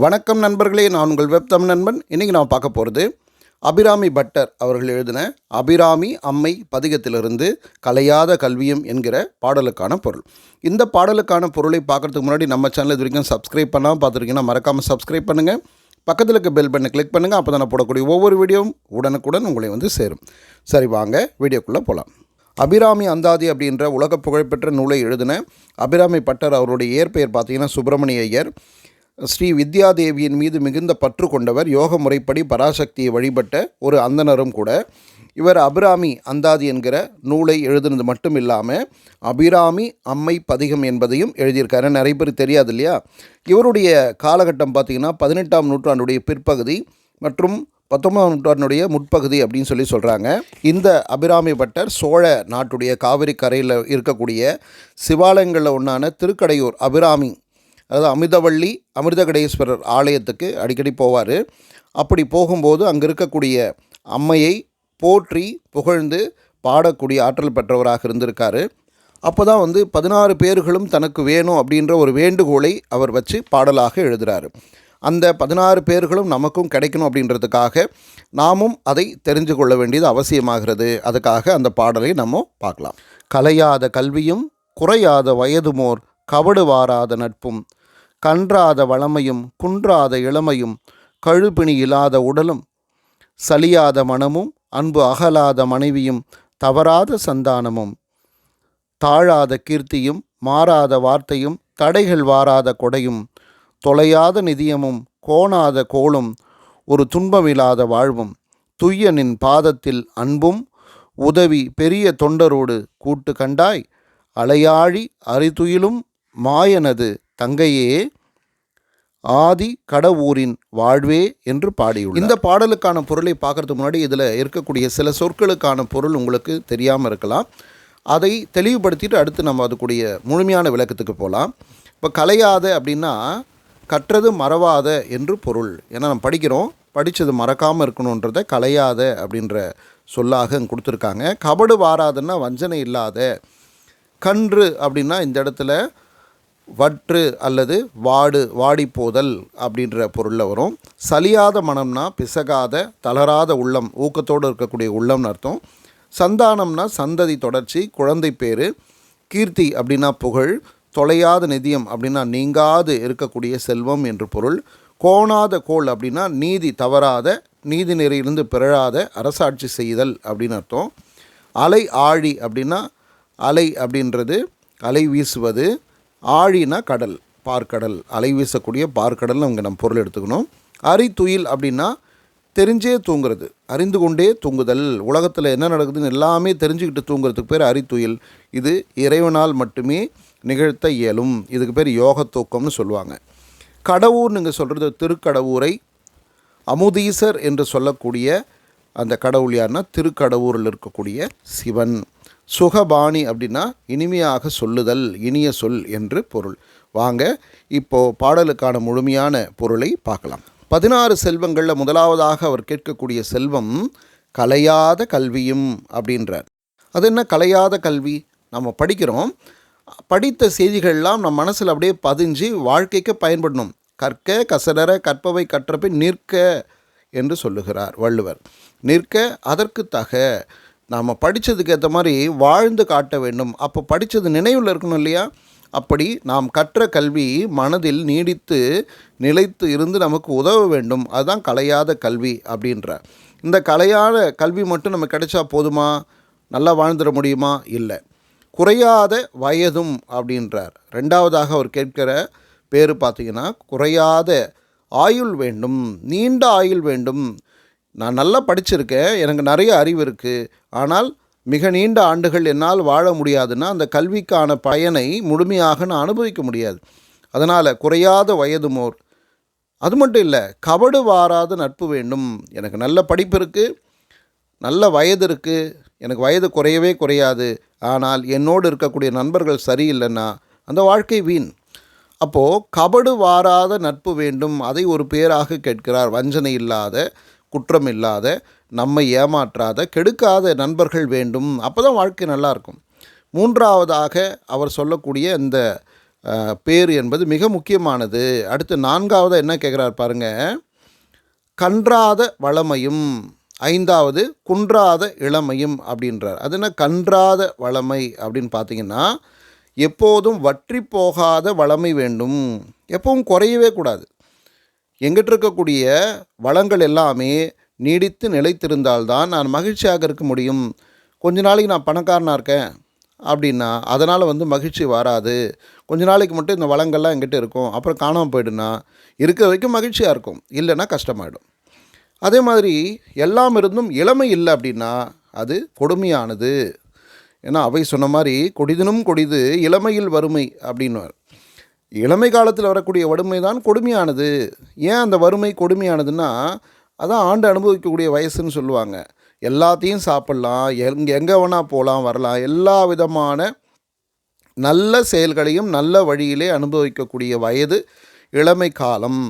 வணக்கம் நண்பர்களே நான் உங்கள் வெப்தம் நண்பன். இன்றைக்கி நான் பார்க்க போகிறது அபிராமி பட்டர் அவர்கள் எழுதின அபிராமி அம்மை பதிகத்திலிருந்து கலையாத கல்வியும் என்கிற பாடலுக்கான பொருள். இந்த பாடலுக்கான பொருளை பார்க்குறதுக்கு முன்னாடி நம்ம சேனல் இது வரைக்கும் சப்ஸ்கிரைப் பண்ணாமல் பார்த்துருக்கீங்கன்னா மறக்காமல் சப்ஸ்கிரைப் பண்ணுங்கள் பக்கத்தில் இருக்க பெல் பட்டனை கிளிக் பண்ணுங்கள் அப்போ தான் நான் போடக்கூடிய ஒவ்வொரு வீடியோவும் உடனுக்குடன் உங்களை வந்து சேரும். சரி வாங்க வீடியோக்குள்ளே போகலாம் அபிராமி அந்தாதி அப்படின்ற உலக புகழ்பெற்ற நூலை எழுதின அபிராமி பட்டர் அவருடைய இயற்பெயர் பார்த்தீங்கன்னா சுப்பிரமணிய ஐயர். ஸ்ரீ வித்யாதேவியின் மீது மிகுந்த பற்று கொண்டவர் யோக முறைப்படி பராசக்தியை வழிபட்ட ஒரு அந்தனரும் கூட. இவர் அபிராமி அந்தாதி என்கிற நூலை எழுதுனது மட்டும் இல்லாமல் அபிராமி அம்மை பதிகம் என்பதையும் எழுதியிருக்காரு. நிறைய பேர் தெரியாது இல்லையா? இவருடைய காலகட்டம் பார்த்திங்கன்னா பதினெட்டாம் நூற்றாண்டுடைய பிற்பகுதி மற்றும் பத்தொன்பதாம் நூற்றாண்டுடைய முற்பகுதி அப்படின்னு சொல்லி சொல்கிறாங்க இந்த அபிராமி பட்டர் சோழ நாட்டுடைய காவிரி கரையில் இருக்கக்கூடிய சிவாலயங்களில் ஒன்றான திருக்கடையூர் அபிராமி அதாவது அமிர்தவள்ளி அமிர்தகடேஸ்வரர் ஆலயத்துக்கு அடிக்கடி போவார். அப்படி போகும்போது அங்கே இருக்கக்கூடிய அம்மையை போற்றி புகழ்ந்து பாடக்கூடிய ஆற்றல் பெற்றவராக இருந்திருக்காரு. அப்போ தான் வந்து பதினாறு பேர்களும் தனக்கு வேணும் அப்படின்ற ஒரு வேண்டுகோளை அவர் வச்சு பாடலாக எழுதுகிறாரு அந்த பதினாறு பேர்களும் நமக்கும் கிடைக்கணும் அப்படின்றதுக்காக நாமும் அதை தெரிஞ்சு கொள்ள வேண்டியது அவசியமாகிறது. அதுக்காக அந்த பாடலை நம்ம பார்க்கலாம். கலையாத கல்வியும் குறையாத வயதுமோர் கவடு வாராத நட்பும் கன்றாத வளமையும் குன்றாத இளமையும் கழுபிணி இல்லாத உடலும் சலியாத மனமும் அன்பு அகலாத மனைவியும் தவறாத சந்தானமும் தாழாத கீர்த்தியும் மாறாத வார்த்தையும் தடைகள் வாராத கொடையும் தொலையாத நிதியமும் கோணாத கோளும் ஒரு துன்பமில்லாத வாழ்வும் துய்யனின் பாதத்தில் அன்பும் உதவி பெரிய தொண்டரோடு கூட்டு கண்டாய் அலையாழி அரிதுயிலும் மாயனது. தங்கையே ஆதி கடவுரின் வாழ்வே என்று பாடியுள்ளார். இந்த பாடலுக்கான பொருளை பார்க்கறதுக்கு முன்னாடி இதில் இருக்கக்கூடிய சில சொற்களுக்கான பொருள் உங்களுக்கு தெரியாமல் இருக்கலாம். அதை தெளிவுபடுத்திட்டு அடுத்து நம்ம அதுக்குடைய முழுமையான விளக்கத்துக்கு போகலாம் இப்போ கலையாத அப்படின்னா கற்றது மறவாத என்று பொருள். ஏன்னா நம்ம படிக்கிறோம். படித்தது மறக்காமல் இருக்கணுன்றத கலையாத அப்படின்ற சொல்லாக கொடுத்துருக்காங்க. கபடு வாராதுன்னா வஞ்சனை இல்லாத. கன்று அப்படின்னா இந்த இடத்துல வற்று அல்லது வாடு வாடிப்போதல் அப்படின்ற பொருளில் வரும். சலியாத மனம்னா பிசகாத தளராத உள்ளம் ஊக்கத்தோடு இருக்கக்கூடிய உள்ளம்னு அர்த்தம். சந்தானம்னா சந்ததி தொடர்ச்சி குழந்தை பேர் கீர்த்தி அப்படின்னா புகழ் தொலையாத நிதியம் அப்படின்னா நீங்காது இருக்கக்கூடிய செல்வம் என்று பொருள். கோணாத கோள் அப்படின்னா நீதி தவறாத நீதி நெறியிலிருந்து பிறழாத அரசாட்சி செய்தல் அப்படின்னு அர்த்தம். அலை ஆழி அப்படின்னா அலை அப்படின்றது அலை வீசுவது ஆழினா கடல் பார்க்கடல் அலை வீசக்கூடிய பார்க்கடல் அவங்க நம்ம பொருள் எடுத்துக்கணும். அரித்துயில் அப்படின்னா தெரிஞ்சே தூங்குறது அறிந்து கொண்டே தூங்குதல். உலகத்தில் என்ன நடக்குதுன்னு எல்லாமே தெரிஞ்சுக்கிட்டு தூங்குறதுக்கு பேர் அரித்துயில் இது இறைவனால் மட்டுமே நிகழ்த்த இயலும். இதுக்கு பேர் யோக தூக்கம்னு சொல்லுவாங்க. கடவுர் நீங்கள் சொல்கிறது திருக்கடவுரை. அமுதீசர் என்று சொல்லக்கூடிய அந்த கடவுள் யாருன்னா திருக்கடவுரில் இருக்கக்கூடிய சிவன். சுகபாணி அப்படின்னா இனிமையாக சொல்லுதல் இனிய சொல் என்று பொருள். வாங்க இப்போது பாடலுக்கான முழுமையான பொருளை பார்க்கலாம். பதினாறு செல்வங்களில் முதலாவதாக அவர் கேட்கக்கூடிய செல்வம் கலையாத கல்வியும் அப்படின்றார். அது என்ன கலையாத கல்வி? நம்ம படிக்கிறோம். படித்த செய்திகள்லாம் நம் மனசில் அப்படியே பதிஞ்சு வாழ்க்கைக்கு பயன்படணும். கற்க கசடர கற்பவை கற்றபின் நிற்க என்று சொல்லுகிறார் வள்ளுவர். நிற்க அதற்கு தக நாம் படித்ததுக்கு ஏற்ற மாதிரி வாழ்ந்து காட்ட வேண்டும். அப்போ படித்தது நினைவில் இருக்கணும் இல்லையா? அப்படி நாம் கற்ற கல்வி மனதில் நீடித்து நிலைத்து இருந்து நமக்கு உதவ வேண்டும். அதுதான் கலையாத கல்வி அப்படின்ற. இந்த கலையாத கல்வி மட்டும் நமக்கு கிடைச்சா போதுமா? நல்லா வாழ்ந்துட முடியுமா? இல்லை. குறையாத வயதும் அப்படின்றார். ரெண்டாவதாக அவர் கேட்கிற பேர் பார்த்தீங்கன்னா குறையாத ஆயுள் வேண்டும் நீண்ட ஆயுள் வேண்டும். நான் நல்லா படிச்சிருக்கேன் எனக்கு நிறைய அறிவு இருக்குது ஆனால் மிக நீண்ட ஆண்டுகள் என்னால் வாழ முடியாதுன்னா அந்த கல்விக்கான பயனை முழுமையாக நான் அனுபவிக்க முடியாது. அதனால் குறையாத வயதுமோர் அது மட்டும் இல்லை கபடு வாராத நட்பு வேண்டும். எனக்கு நல்ல படிப்பு இருக்குது நல்ல வயது இருக்குது எனக்கு வயது குறையவே குறையாது. ஆனால் என்னோடு இருக்கக்கூடிய நண்பர்கள் சரியில்லைன்னா அந்த வாழ்க்கை வீண். அப்போது கபடு வாராத நட்பு வேண்டும் அதை ஒரு பேராக கேட்கிறார் வஞ்சனை இல்லாத குற்றம் இல்லாத நம்மை ஏமாற்றாத கெடுக்காத நண்பர்கள் வேண்டும். அப்போ தான் வாழ்க்கை நல்லாயிருக்கும். மூன்றாவதாக அவர் சொல்லக்கூடிய இந்த பேர் என்பது மிக முக்கியமானது. அடுத்து நான்காவதாக என்ன கேட்குறாரு பாருங்க. கன்றாத வளமையும் ஐந்தாவது குன்றாத இளமையும் அப்படின்றார். அது என்ன? கன்றாத வளமை அப்படின்னு பார்த்தீங்கன்னா எப்போதும் வற்றி போகாத வளமை வேண்டும். எப்பவும் குறையவே கூடாது. எங்கிட்ட இருக்கக்கூடிய வளங்கள் எல்லாமே நீடித்து நிலைத்திருந்தால்தான் நான் மகிழ்ச்சியாக இருக்க முடியும். கொஞ்ச நாளைக்கு நான் பணக்காரனாக இருக்கேன் அப்படின்னா அதனால் வந்து மகிழ்ச்சி வராது. கொஞ்ச நாளைக்கு மட்டும் இந்த வளங்கள்லாம் எங்கிட்ட இருக்கும். அப்புறம் காணாமல் போயிடுனா இருக்கிற வரைக்கும் மகிழ்ச்சியாக இருக்கும். இல்லைன்னா கஷ்டமாயிடும். அதே மாதிரி எல்லாம் இருந்தும் இளமை இல்லை அப்படின்னா அது கொடுமையானது. ஏன்னா அவை சொன்ன மாதிரி கொடிதினும் கொடிது இளமையில் வறுமை அப்படின்னு இளமை காலத்தில் வரக்கூடிய வறுமை தான் கொடுமையானது. ஏன் அந்த வறுமை கொடுமையானதுன்னா அதான் ஆண்டு அனுபவிக்கக்கூடிய வயசுன்னு சொல்லுவாங்க. எல்லாத்தையும் சாப்பிட்லாம் எங்கே எங்கே வேணால் போகலாம் வரலாம். எல்லா விதமான நல்ல செயல்களையும் நல்ல வழியிலே அனுபவிக்கக்கூடிய வயது இளமை காலம்.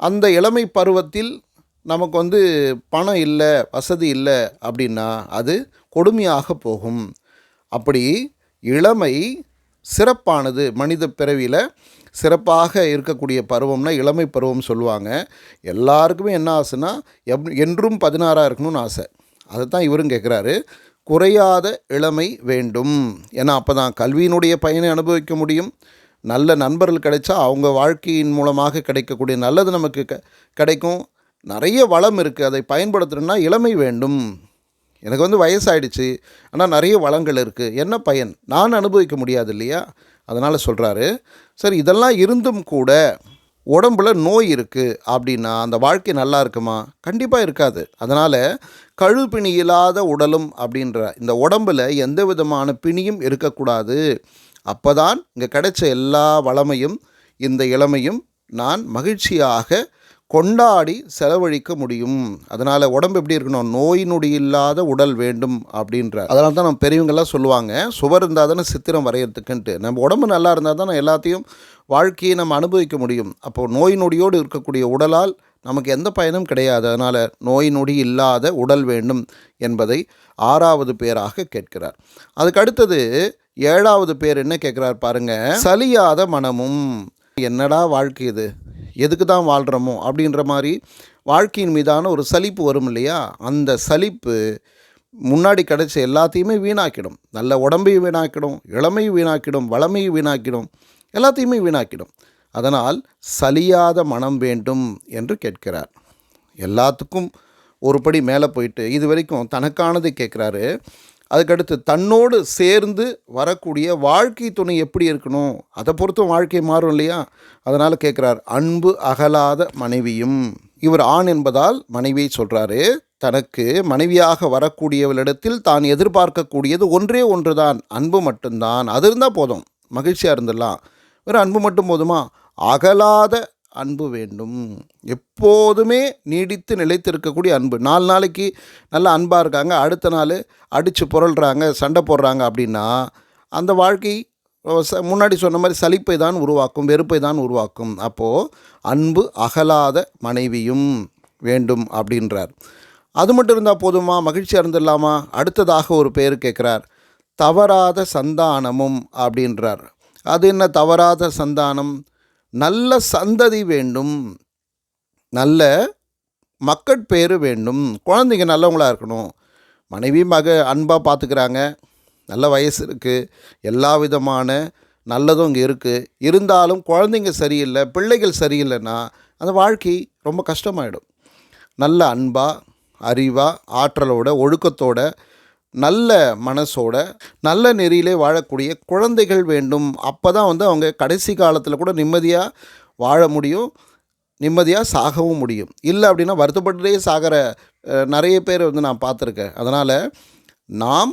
அந்த இளமை பருவத்தில் நமக்கு வந்து பணம் இல்லை வசதி இல்லை அப்படின்னா அது கொடுமையாக போகும். அப்படி இளமை சிறப்பானது. மனித பிறவியில் சிறப்பாக இருக்கக்கூடிய பருவம்னா இளமை பருவம் சொல்லுவாங்க. எல்லாருக்குமே என்ன ஆசைன்னா எப் என்றும் பதினாறாக இருக்கணும்னு ஆசை. அதை தான் இவரும் கேட்குறாரு குறையாத இளமை வேண்டும். ஏன்னா அப்போ தான் கல்வியினுடைய பயனை அனுபவிக்க முடியும். நல்ல நண்பர்கள் கிடைச்சா அவங்க வாழ்க்கையின் மூலமாக கிடைக்கக்கூடிய நல்லது நமக்கு க கிடைக்கும். நிறைய வளம் இருக்குது அதை பயன்படுத்தணும்னா இளமை வேண்டும். எனக்கு வந்து வயசாயிடுச்சு. ஆனால் நிறைய வளங்கள் இருக்குது என்ன பயன்? நான் அனுபவிக்க முடியாது இல்லையா அதனால் சொல்கிறாரு சரி இதெல்லாம் இருந்தும் கூட உடம்புல நோய் இருக்குது அப்படின்னா அந்த வாழ்க்கை நல்லா இருக்குமா? கண்டிப்பாக இருக்காது. அதனால் கழு இல்லாத உடலும் அப்படின்ற இந்த உடம்பில் எந்த விதமான பிணியும் இருக்கக்கூடாது. அப்போ தான் இங்கே கிடைச்ச எல்லா வளமையும் இந்த இளமையும் நான் மகிழ்ச்சியாக கொண்டாடி செலவழிக்க முடியும். அதனால் உடம்பு எப்படி இருக்கணும்? நோய் நொடி இல்லாத உடல் வேண்டும் அப்படின்ற. அதனால தான் நம்ம பெரியவங்கள்லாம் சொல்லுவாங்க சுவர் இருந்தால் தானே சித்திரம் வரைகிறதுக்குன்ட்டு நம்ம உடம்பு நல்லா இருந்தால் தான் எல்லாத்தையும் வாழ்க்கையை நம்ம அனுபவிக்க முடியும். அப்போது நோய் நொடியோடு இருக்கக்கூடிய உடலால் நமக்கு எந்த பயனும் கிடையாது. அதனால் நோய் நொடி இல்லாத உடல் வேண்டும் என்பதை ஆறாவது பேராக கேட்கிறார். அதுக்கு அடுத்தது ஏழாவது பேர் என்ன கேட்குறார் பாருங்கள் சலியாத மனமும். என்னடா வாழ்க்கை இது? எதுக்கு தான் வாழ்கிறோமோ அப்படின்ற மாதிரி வாழ்க்கையின் மீதான ஒரு சலிப்பு வரும் இல்லையா? அந்த சலிப்பு முன்னாடி கிடைச்ச எல்லாத்தையுமே வீணாக்கிடும். நல்ல உடம்பையும் வீணாக்கிடும் இளமையும் வீணாக்கிடும் வளமையும் வீணாக்கிடும் எல்லாத்தையுமே வீணாக்கிடும். அதனால் சலியாத மனம் வேண்டும் என்று கேட்கிறார். எல்லாத்துக்கும் ஒரு படி மேலே போயிட்டு இது வரைக்கும் தனக்கானது கேட்குறாரு. அதுக்கடுத்து தன்னோடு சேர்ந்து வரக்கூடிய வாழ்க்கை துணை எப்படி இருக்கணும்? அதை பொறுத்தும் வாழ்க்கை மாறும் இல்லையா? அதனால் கேட்குறார் அன்பு அகலாத மனைவியும். இவர் ஆண் என்பதால் மனைவியை சொல்கிறாரு தனக்கு மனைவியாக வரக்கூடியவளிடத்தில் தான் எதிர்பார்க்கக்கூடியது ஒன்றே ஒன்று தான் அன்பு மட்டும்தான். அது இருந்தால் போதும். மகிழ்ச்சியாக இருந்துடலாம். வெறும் அன்பு மட்டும் போதுமா? அகலாத அன்பு வேண்டும். எப்போதுமே நீடித்து நிலைத்திருக்கக்கூடிய அன்பு. நாலு நாளைக்கு நல்ல அன்பாக இருக்காங்க. அடுத்த நாள் அடித்து புரள்றாங்க சண்டை போடுறாங்க அப்படின்னா அந்த வாழ்க்கை ச- முன்னாடி சொன்ன மாதிரி சலிப்பை தான் உருவாக்கும் வெறுப்பை தான் உருவாக்கும். அப்போது அன்பு அகலாத மனைவியும் வேண்டும் அப்படின்றார். அது மட்டும் இருந்தால் போதுமா? மகிழ்ச்சியாக இருந்துடலாமா அடுத்ததாக ஒரு பேர் கேட்குறார் தவறாத சந்தானமும் அப்படின்றார். அது என்ன தவறாத சந்தானம்? நல்ல சந்ததி வேண்டும் நல்ல மக்கட்பேறு வேண்டும் குழந்தைங்க நல்லவங்களாக இருக்கணும். மனைவி மக அன்பாக பார்த்துக்கிறாங்க நல்ல வயசு இருக்குது எல்லா விதமான நல்லதும் இங்கே இருக்குது இருந்தாலும் குழந்தைங்க சரியில்லை பிள்ளைகள் சரியில்லைன்னா அந்த வாழ்க்கை ரொம்ப கஷ்டமாயிடும். நல்ல அன்பாக அறிவாக ஆற்றலோட ஒழுக்கத்தோட நல்ல மனசோட நல்ல நெறியிலே வாழக்கூடிய குழந்தைகள் வேண்டும். அப்போ தான் வந்து அவங்க கடைசி காலத்தில் கூட நிம்மதியாக வாழ முடியும் நிம்மதியாக சாகவும் முடியும். இல்லை அப்படின்னா வருத்தப்பட்டுட்டே சாகிற நிறைய பேர் வந்து நான் பார்த்துருக்கேன். அதனால் நாம்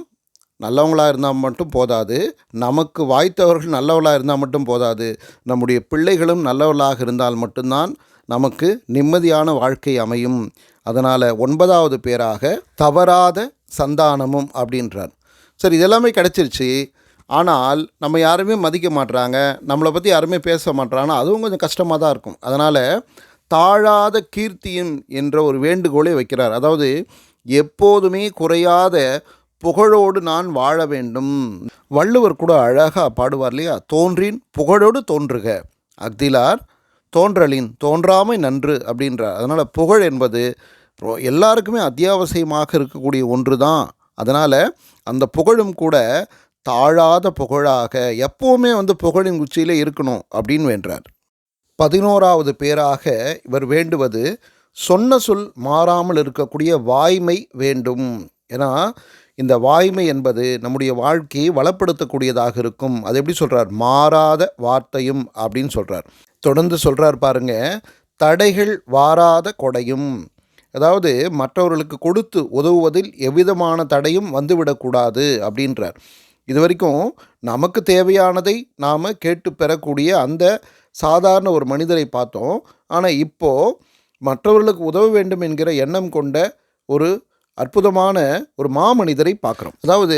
நல்லவங்களாக இருந்தால் மட்டும் போதாது நமக்கு வாய்த்தவர்கள் நல்லவளாக இருந்தால் மட்டும் போதாது நம்முடைய பிள்ளைகளும் நல்லவளாக இருந்தால் மட்டும்தான் நமக்கு நிம்மதியான வாழ்க்கை அமையும். அதனால் ஒன்பதாவது பேராக தவறாத சந்தானமும் அப்படின்றார். சரி இதெல்லாமே கிடச்சிருச்சு. ஆனால் நம்ம யாருமே மதிக்க மாட்றாங்க. நம்மளை பற்றி யாருமே பேச மாட்றாங்கன்னா அதுவும் கொஞ்சம் கஷ்டமாக தான் இருக்கும். அதனால் தாழாத கீர்த்தியும் என்ற ஒரு வேண்டுகோளை வைக்கிறார். அதாவது எப்போதுமே குறையாத புகழோடு நான் வாழ வேண்டும். வள்ளுவர் கூட அழகாக பாடுவார் இல்லையா? தோன்றின் புகழோடு தோன்றுக. அக்திலார் தோன்றலின் தோன்றாமை நன்று அப்படின்றார். அதனால் புகழ் என்பது எல்லாருக்குமே அத்தியாவசியமாக இருக்கக்கூடிய ஒன்று தான் அதனால் அந்த புகழும் கூட தாழாத புகழாக எப்போவுமே வந்து புகழின் உச்சியில் இருக்கணும் அப்படின்னு வேண்டார் பதினோராவது பேராக இவர் வேண்டுவது சொன்ன சொல் மாறாமல் இருக்கக்கூடிய வாய்மை வேண்டும். ஏன்னா இந்த வாய்மை என்பது நம்முடைய வாழ்க்கையை வளப்படுத்தக்கூடியதாக இருக்கும். அது எப்படி சொல்கிறார் மாறாத வார்த்தையும் அப்படின்னு சொல்கிறார் தொடர்ந்து சொல்கிறார் பாருங்க தடைகள் வாராத கொடையும். அதாவது மற்றவர்களுக்கு கொடுத்து உதவுவதில் எவ்விதமான தடையும் வந்துவிடக்கூடாது அப்படின்றார். இது வரைக்கும் நமக்கு தேவையானதை நாம் கேட்டு பெறக்கூடிய அந்த சாதாரண ஒரு மனிதரை பார்த்தோம். ஆனால் இப்போது மற்றவர்களுக்கு உதவ வேண்டும் என்கிற எண்ணம் கொண்ட ஒரு அற்புதமான ஒரு மாமனிதரை பார்க்குறோம். அதாவது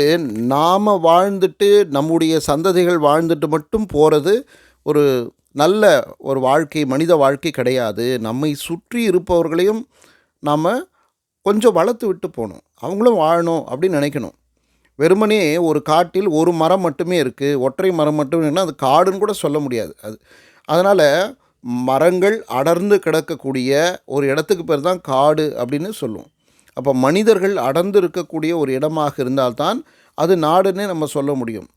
நாம் வாழ்ந்துட்டு நம்முடைய சந்ததிகள் வாழ்ந்துட்டு மட்டும் போகிறது ஒரு நல்ல ஒரு வாழ்க்கை மனித வாழ்க்கை கிடையாது. நம்மை சுற்றி இருப்பவர்களையும் நாம் கொஞ்சம் வளர்த்து விட்டு போகணும். அவங்களும் வாழணும் அப்படின்னு நினைக்கணும். வெறுமனே ஒரு காட்டில் ஒரு மரம் மட்டுமே இருக்குது ஒற்றை மரம் மட்டும் இருக்குன்னா அது காடுன்னு கூட சொல்ல முடியாது. அது அதனால் மரங்கள் அடர்ந்து கிடக்கக்கூடிய ஒரு இடத்துக்கு பேர் தான் காடு அப்படின்னு சொல்லுவோம். அப்போ மனிதர்கள் அடர்ந்து இருக்கக்கூடிய ஒரு இடமாக இருந்தால்தான் அது நாடுன்னே நம்ம சொல்ல முடியும்.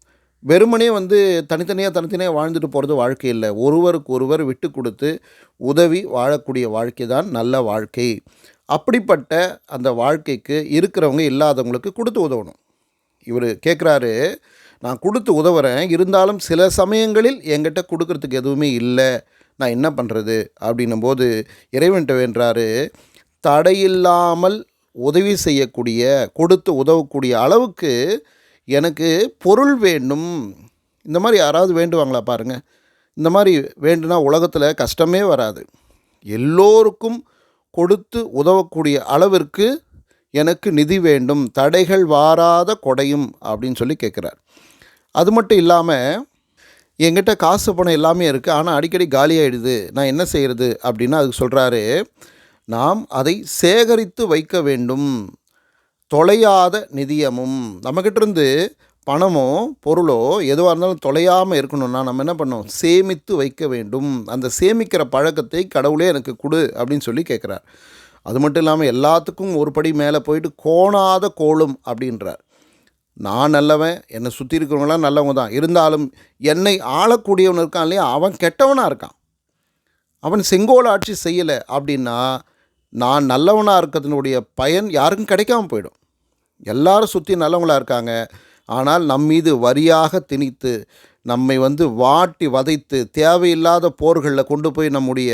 வெறுமனே வந்து தனித்தனியாக தனித்தனியாக வாழ்ந்துட்டு போகிறது வாழ்க்கை இல்லை. ஒருவருக்கு ஒருவர் விட்டு கொடுத்து உதவி வாழக்கூடிய வாழ்க்கை தான் நல்ல வாழ்க்கை. அப்படிப்பட்ட அந்த வாழ்க்கைக்கு இருக்கிறவங்க இல்லாதவங்களுக்கு கொடுத்து உதவணும். இவர் கேட்குறாரு நான் கொடுத்து உதவுறேன். இருந்தாலும் சில சமயங்களில் என்கிட்ட கொடுக்கறதுக்கு எதுவுமே இல்லை. நான் என்ன பண்ணுறது அப்படின்னும் போது இறைவன்கிட்ட வேண்டாரு தடையில்லாமல் உதவி செய்யக்கூடிய கொடுத்து உதவக்கூடிய அளவுக்கு எனக்கு பொருள் வேண்டும். இந்த மாதிரி யாராவது வேண்டுவாங்களா பாருங்கள் இந்த மாதிரி வேண்டுனா உலகத்தில் கஷ்டமே வராது. எல்லோருக்கும் கொடுத்து உதவக்கூடிய அளவிற்கு எனக்கு நிதி வேண்டும். தடைகள் வாராத கொடையும் அப்படின்னு சொல்லி கேட்குறார். அது மட்டும் இல்லாமல் என்கிட்ட காசு பணம் எல்லாமே இருக்குது ஆனால் அடிக்கடி காலியாகிடுது நான் என்ன செய்கிறது அப்படின்னு அதுக்கு சொல்கிறாரு நாம் அதை சேகரித்து வைக்க வேண்டும். தொலையாத நிதியமும். நம்மக்கிட்டேருந்து பணமோ பொருளோ எதுவாக இருந்தாலும் தொலையாமல் இருக்கணும்னா நம்ம என்ன பண்ணோம் சேமித்து வைக்க வேண்டும். அந்த சேமிக்கிற பழக்கத்தை கடவுளே எனக்கு கொடு அப்படின்னு சொல்லி கேட்குறார் அது மட்டும் இல்லாமல் எல்லாத்துக்கும் ஒரு படி மேலே போயிட்டு கோணாத கோளும் அப்படின்றார். நான் நல்லவன் என்னை சுற்றி இருக்கிறவங்களாம் நல்லவங்க தான் இருந்தாலும் என்னை ஆளக்கூடியவன் இருக்கான் இல்லையா? அவன் கெட்டவனாக இருக்கான். அவன் செங்கோல் ஆட்சி செய்யலை அப்படின்னா நான் நல்லவனாக இருக்கிறதுனுடைய பயன் யாருக்கும் கிடைக்காம போயிடும். எல்லாரும் சுற்றி நல்லவங்களாக இருக்காங்க. ஆனால் நம்மீது வரியாக திணித்து நம்மை வந்து வாட்டி வதைத்து தேவையில்லாத போர்களில் கொண்டு போய் நம்முடைய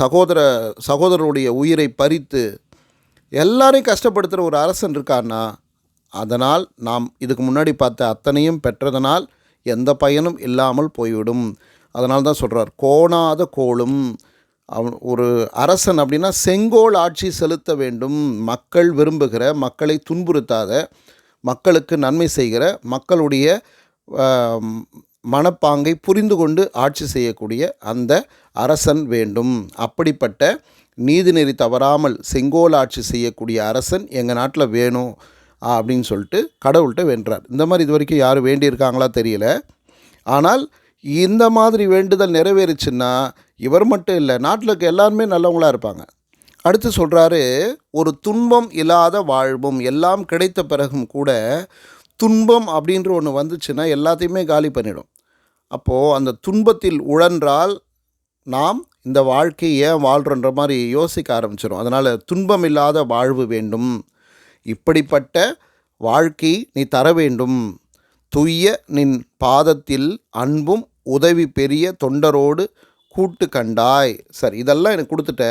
சகோதர சகோதரருடைய உயிரை பறித்து எல்லாரையும் கஷ்டப்படுத்துகிற ஒரு அரசன் இருக்கான்னா அதனால் நாம் இதுக்கு முன்னாடி பார்த்த அத்தனையும் பெற்றதனால் எந்த பயனும் இல்லாமல் போய்விடும். அதனால தான் சொல்கிறார் கோணாத கோளும். அவன் ஒரு அரசன் அப்படின்னா செங்கோல் ஆட்சி செலுத்த வேண்டும். மக்கள் விரும்புகிற மக்களை துன்புறுத்தாத மக்களுக்கு நன்மை செய்கிற மக்களுடைய மனப்பாங்கை புரிந்து கொண்டு ஆட்சி செய்யக்கூடிய அந்த அரசன் வேண்டும். அப்படிப்பட்ட நீதிநெறி தவறாமல் செங்கோல் ஆட்சி செய்யக்கூடிய அரசன் எங்கள் நாட்டில் வேணும் அப்படின்னு சொல்லிட்டு கடவுள்கிட்ட வேண்டுறார். இந்த மாதிரி இது வரைக்கும் யாரும் வேண்டியிருக்காங்களா தெரியல. ஆனால் இந்த மாதிரி வேண்டுதல் நிறைவேறுச்சுன்னா இவர் மட்டும் இல்லை நாட்டில் இருக்க எல்லாருமே நல்லவங்களா இருப்பாங்க. அடுத்து சொல்கிறாரு ஒரு துன்பம் இல்லாத வாழ்வும் எல்லாம் கிடைத்த பிறகும் கூட துன்பம் அப்படின்ற ஒன்று வந்துச்சுன்னா எல்லாத்தையுமே காலி பண்ணிடும். அப்போது அந்த துன்பத்தில் உழன்றால் நாம் இந்த வாழ்க்கையை ஏன் வாழ்கிறோன்ற மாதிரி யோசிக்க ஆரம்பிச்சிடும் அதனால் துன்பம் இல்லாத வாழ்வு வேண்டும். இப்படிப்பட்ட வாழ்க்கை நீ தர வேண்டும். துய்ய நின் பாதத்தில் அன்பும் உதவி பெரிய தொண்டரோடு கூட்டு கண்டாய். சரி இதெல்லாம் எனக்கு கொடுத்துட்ட.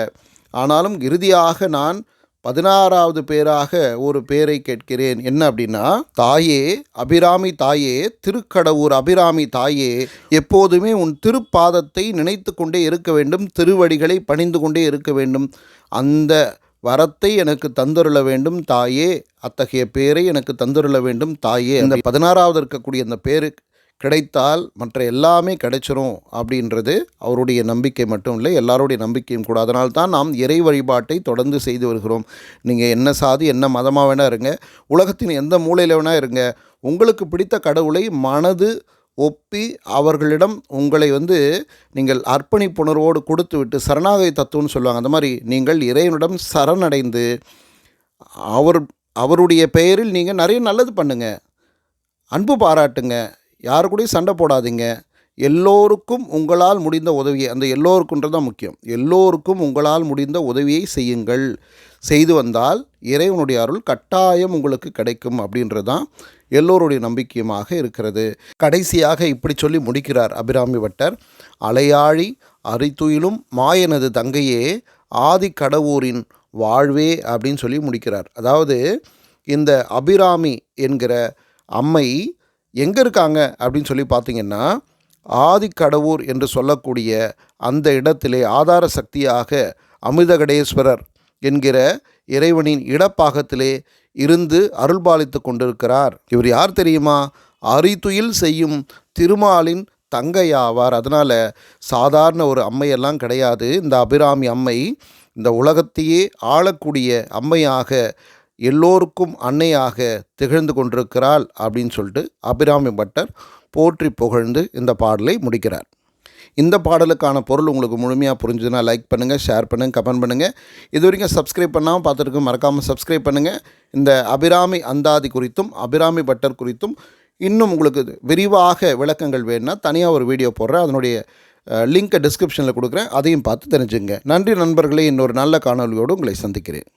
ஆனாலும் இறுதியாக நான் பதினாறாவது பேராக ஒரு பேரை கேட்கிறேன். என்ன அப்படின்னா தாயே அபிராமி தாயே திருக்கடவுர் அபிராமி தாயே எப்போதுமே உன் திருப்பாதத்தை நினைத்து கொண்டே இருக்க வேண்டும் திருவடிகளை பணிந்து கொண்டே இருக்க வேண்டும். அந்த வரத்தை எனக்கு தந்துருள வேண்டும் தாயே. அத்தகைய பேரை எனக்கு தந்துருள வேண்டும் தாயே. அந்த பதினாறாவது இருக்கக்கூடிய அந்த பேரு கிடைத்தால் மற்ற எல்லாமே கிடைச்சிரும் அப்படின்றது அவருடைய நம்பிக்கை மட்டும் இல்லை எல்லாருடைய நம்பிக்கையும் கூட. அதனால் தான் நாம் இறை வழிபாட்டை தொடர்ந்து செய்து வருகிறோம். நீங்கள் என்ன சாதி என்ன மதமாக வேணால் இருங்க உலகத்தின் எந்த மூலையில் வேணால் இருங்க. உங்களுக்கு பிடித்த கடவுளை மனது ஒப்பி அவர்களிடம் உங்களை வந்து நீங்கள் அர்ப்பணிப்புணர்வோடு கொடுத்து விட்டு சரணாகதி தத்துவம்னு சொல்லுவாங்க. அந்த மாதிரி நீங்கள் இறைவனிடம் சரணடைந்து அவர் அவருடைய பெயரில் நீங்கள் நிறைய நல்லது பண்ணுங்கள் அன்பு பாராட்டுங்க. யாரு கூடயும் சண்டை போடாதீங்க. எல்லோருக்கும் உங்களால் முடிந்த உதவியை அந்த எல்லோருக்குன்றது தான் முக்கியம். எல்லோருக்கும் உங்களால் முடிந்த உதவியை செய்யுங்கள். செய்து வந்தால் இறைவனுடைய அருள் கட்டாயம் உங்களுக்கு கிடைக்கும் அப்படின்றது தான் எல்லோருடைய நம்பிக்கையுமாக இருக்கிறது. கடைசியாக இப்படி சொல்லி முடிக்கிறார் அபிராமி பட்டர். அலையாழி அரித்துயிலும் மாயனது தங்கையே ஆதி கடவுரின் வாழ்வே அப்படின்னு சொல்லி முடிக்கிறார். அதாவது இந்த அபிராமி என்கிற அம்மை எங்கே இருக்காங்க அப்படின்னு சொல்லி பார்த்தீங்கன்னா ஆதிக்கடவுர் என்று சொல்லக்கூடிய அந்த இடத்திலே ஆதார சக்தியாக அமிர்தகடேஸ்வரர் என்கிற இறைவனின் இடப்பாகத்திலே இருந்து அருள்பாலித்து கொண்டிருக்கிறார். இவர் யார் தெரியுமா? அரித்துயில் செய்யும் திருமாலின் தங்கையாவார். அதனால் சாதாரண ஒரு அம்மையெல்லாம் கிடையாது. இந்த அபிராமி அம்மை இந்த உலகத்தையே ஆளக்கூடிய அம்மையாக எல்லோருக்கும் அன்னையாக திகழ்ந்து கொண்டிருக்கிறாள் அப்படின்னு சொல்லிட்டு அபிராமி பட்டர் போற்றி புகழ்ந்து இந்த பாடலை முடிக்கிறார். இந்த பாடலுக்கான பொருள் உங்களுக்கு முழுமையாக புரிஞ்சுதுன்னா லைக் பண்ணுங்கள் ஷேர் பண்ணுங்கள் கமெண்ட் பண்ணுங்கள் இது வரைக்கும் சப்ஸ்கிரைப் பண்ணாமல் பார்த்துருக்கு மறக்காமல் சப்ஸ்கிரைப் பண்ணுங்கள் இந்த அபிராமி அந்தாதி குறித்தும் அபிராமி பட்டர் குறித்தும் இன்னும் உங்களுக்கு விரிவாக விளக்கங்கள் வேணும்னா தனியாக ஒரு வீடியோ போடுறேன். அதனுடைய லிங்க்கை டிஸ்கிரிப்ஷனில் கொடுக்குறேன். அதையும் பார்த்து தெரிஞ்சுங்க. நன்றி நண்பர்களே இன்னொரு நல்ல காணொலியோடு உங்களை சந்திக்கிறேன்.